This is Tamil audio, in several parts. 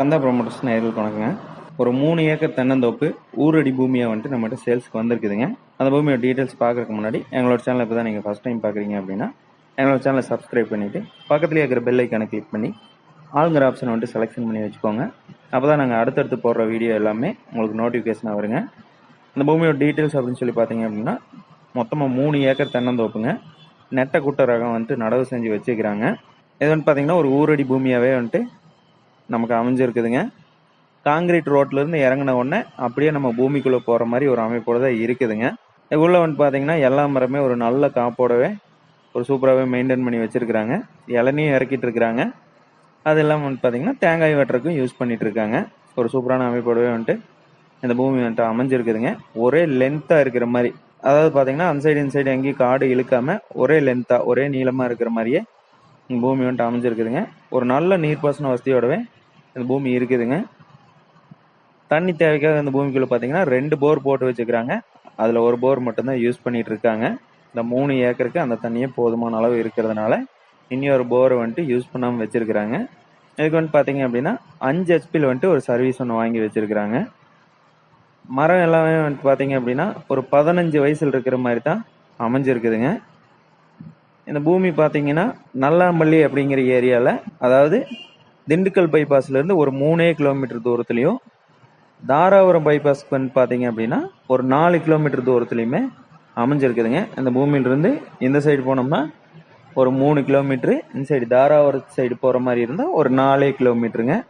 சந்தா ப்ரொமோட்டர்ஸ் நேரில் வணக்கங்க. ஒரு மூணு ஏக்கர் தென்னந்தோப்பு ஊரடி பூமியாக வந்துட்டு நம்மகிட்ட சேல்ஸ்க்கு வந்திருக்குதுங்க. அந்த பூமியோட டீட்டெயில்ஸ் பார்க்குறதுக்கு முன்னாடி எங்களோட சேனல் இப்போ தான் நீங்கள் ஃபஸ்ட் டைம் பார்க்குறீங்க அப்படின்னா எங்களோட சேனலை சப்ஸ்கிரைப் பண்ணிவிட்டு பக்கத்துலேயே இருக்கிற பெல் ஐக்கானை கிளிக் பண்ணி ஆளுங்கிற ஆப்ஷனை வந்துட்டு செலெக்ஷன் பண்ணி வச்சுக்கோங்க. அப்போ தான் நாங்கள் அடுத்தடுத்து போடுற வீடியோ எல்லாமே உங்களுக்கு நோட்டிஃபிகேஷனாக வருங்க. அந்த பூமியோட டீட்டெயில்ஸ் அப்படின்னு சொல்லி பார்த்தீங்க அப்படின்னா மொத்தமாக மூணு ஏக்கர் தென்னந்தோப்புங்க. நெட்டை குட்டை ரகம் வந்துட்டு நடவு செஞ்சு வச்சுக்கிறாங்க. இது வந்து பார்த்தீங்கன்னா ஒரு ஊரடி பூமியாகவே வந்துட்டு நமக்கு அமைஞ்சிருக்குதுங்க. காங்கிரீட் ரோட்லேருந்து இறங்கின உடனே அப்படியே நம்ம பூமிக்குள்ளே போகிற மாதிரி ஒரு அமைப்போடு தான் இருக்குதுங்க. உள்ளே வந்து பார்த்தீங்கன்னா எல்லா மரமே ஒரு நல்ல காப்போடவே ஒரு சூப்பராகவே மெயின்டைன் பண்ணி வச்சுருக்குறாங்க. இளநியும் இறக்கிட்டு இருக்கிறாங்க. அது இல்லாமல் வந்து பார்த்தீங்கன்னா தேங்காய் வெட்டுறதுக்கும் யூஸ் பண்ணிட்டு இருக்காங்க. ஒரு சூப்பரான அமைப்போடவே வந்துட்டு இந்த பூமி வந்துட்டு அமைஞ்சிருக்குதுங்க. ஒரே லென்த்தாக இருக்கிற மாதிரி. அதாவது பார்த்தீங்கன்னா அந்த சைடு இந்த சைடு எங்கேயும் காடு இழுக்காமல் ஒரே லென்த்தாக ஒரே நீளமாக இருக்கிற மாதிரியே பூமி வந்துட்டு அமைஞ்சிருக்குதுங்க. ஒரு நல்ல நீர்ப்பாசன வசதியோடவே இந்த பூமி இருக்குதுங்க. தண்ணி தேவைக்காக இந்த பூமிக்குள்ள பார்த்தீங்கன்னா ரெண்டு போர் போட்டு வச்சுக்கிறாங்க. அதில் ஒரு போர் மட்டும்தான் யூஸ் பண்ணிட்டு இருக்காங்க. இந்த மூணு ஏக்கருக்கு அந்த தண்ணியே போதுமான அளவு இருக்கிறதுனால இனி ஒரு போரை வந்துட்டு யூஸ் பண்ணாமல் வச்சிருக்கிறாங்க. இதுக்கு வந்துட்டு பார்த்தீங்க அப்படின்னா அஞ்சு ஹெச்பியில் வந்துட்டு ஒரு சர்வீஸ் ஒன்று வாங்கி வச்சிருக்கிறாங்க. மரம் எல்லாமே வந்துட்டு பார்த்தீங்க அப்படின்னா ஒரு பதினஞ்சு வயசில் இருக்கிற மாதிரி தான் அமைஞ்சிருக்குதுங்க. இந்த பூமி பார்த்தீங்கன்னா நல்லாம்பள்ளி அப்படிங்கிற ஏரியாவில் அதாவது திண்டுக்கல் bypassல-இருந்து ஒரு மூணே கிலோமீட்டர் தூரத்துலையும் தாராபுரம் பைபாஸ்க்கு வந்து பார்த்தீங்க அப்படின்னா ஒரு நாலு கிலோமீட்டர் தூரத்துலையுமே அமைஞ்சிருக்குதுங்க. அந்த பூமியிலிருந்து இந்த சைடு போனோம்னா ஒரு மூணு கிலோமீட்ரு இந்த சைடு தாராபுரம் சைடு போகிற மாதிரி இருந்தால் ஒரு நாலே கிலோமீட்டருங்க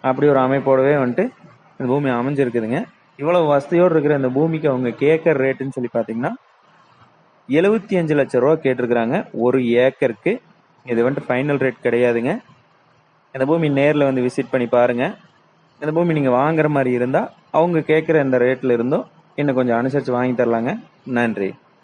அப்படி ஒரு அமைப்போடவே வந்துட்டு இந்த பூமி அமைஞ்சிருக்குதுங்க. இவ்வளோ வசதியோடு இருக்கிற இந்த பூமிக்கு அவங்க கேட்குற ரேட்டுன்னு சொல்லி பார்த்தீங்கன்னா எழுபத்தி அஞ்சு லட்ச ரூபா கேட்டிருக்கிறாங்க. ஒரு ஏக்கருக்கு. இது வந்துட்டு ஃபைனல் ரேட் கிடையாதுங்க. இந்த பூமி நேரில் வந்து விசிட் பண்ணி பாருங்கள் இந்த பூமி நீங்கள் வாங்குற மாதிரி இருந்தால் அவங்க கேட்குற இந்த ரேட்டில் இருந்தும் இன்னும் கொஞ்சம் அனுசரித்து வாங்கி தரலாங்க. நன்றி.